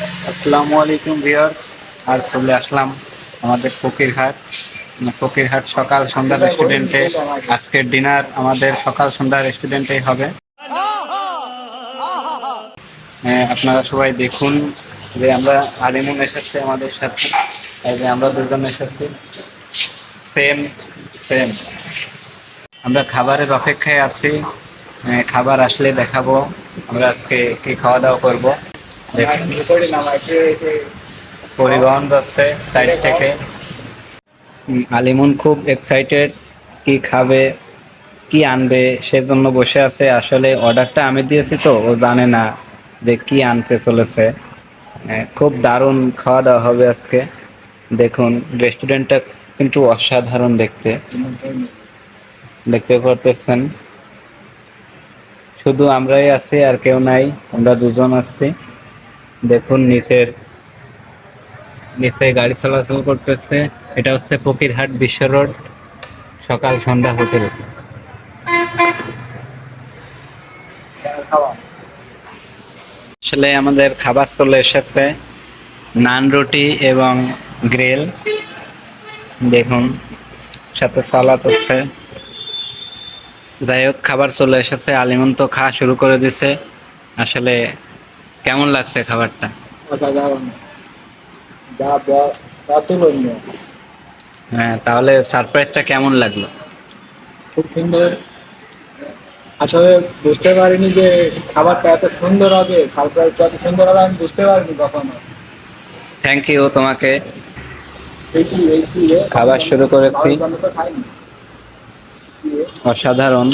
আসসালামু আলাইকুম ভিউয়ার্স আর চলে আসলাম আমাদের ফকিরহাট। মানে ফকিরহাট সকাল সন্ধ্যা রেস্টুরেন্টে আজকের ডিনার আমাদের সকাল সন্ধ্যা রেস্টুরেন্টেই হবে। হ্যাঁ, আপনারা সবাই দেখুন যে আমরা আলিমুন এসেছে আমাদের সাথে। যে আমরা দুজন এসেছি। সেম সেম আমরা খাবারের অপেক্ষায় আছি। খাবার আসলে দেখাবো। আমরা আজকে কি খাওয়া দাওয়া করব। পরিবহন যাচ্ছে সাইড থেকে। আলিমুন খুব এক্সাইটেড কি খাবে, কি আনবে, সেজন্য বসে আছে। আসলে অর্ডারটা আমি দিয়েছি তো, ও জানে না যে কি আনতে চলেছে। খুব দারুণ খাওয়া দাওয়া হবে আজকে। দেখুন রেস্টুরেন্টটা কিন্তু অসাধারণ দেখতে। দেখতে পারতেছেন। শুধু আমরাই আছি আর কেউ নাই, আমরা দুজন আছি। দেখুন, নিচের নিচে গাড়ি চলাচল করতেছে। এটা হচ্ছে ফকিরহাট বিশ্ব রোড, সকাল সন্ধ্যা হোটেল। আসলে আমাদের খাবার চলে এসেছে, নান রুটি এবং গ্রিল। দেখুন, সাথে সালাদ হচ্ছে যাই হোক, খাবার চলে এসেছে, আলিমন তো খাওয়া শুরু করে দিছে। আসলে কেমন লাগছে খাবারটা? হ্যাঁ তাহলে সারপ্রাইজটা কেমন লাগল? খুব সুন্দর। আসলে বুঝতে পারিনি যে খাবারটা এত সুন্দর হবে সারপ্রাইজটা এত সুন্দর হবে আমি বুঝতে পারিনি কখনো। থ্যাংক ইউ তোমাকে? খাবার শুরু করেছি। অসাধারণ?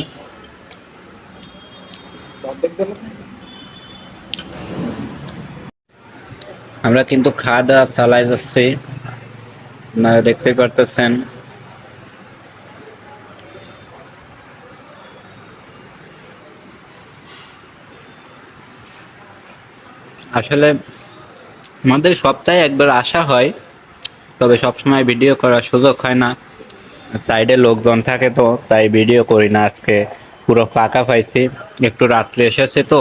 আমরা কিন্তু খাওয়া দাওয়া চালাই যাচ্ছি। আপনারা দেখতে পারতেছেন। আসলে আমাদের সপ্তাহে একবার আসা হয়, তবে সবসময় ভিডিও করার সুযোগ হয় না। সাইডে লোকজন থাকে তো, তাই ভিডিও করি না আজকে। পুরো ফাঁকা পাইছি। একটু রাত্রে এসেছে তো।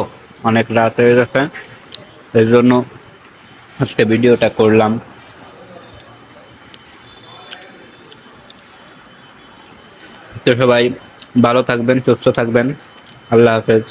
অনেক রাত হয়ে গেছে। এই জন্য আজকে ভিডিওটা করলাম। তো সবাই ভালো থাকবেন, সুস্থ থাকবেন। আল্লাহ হাফেজ।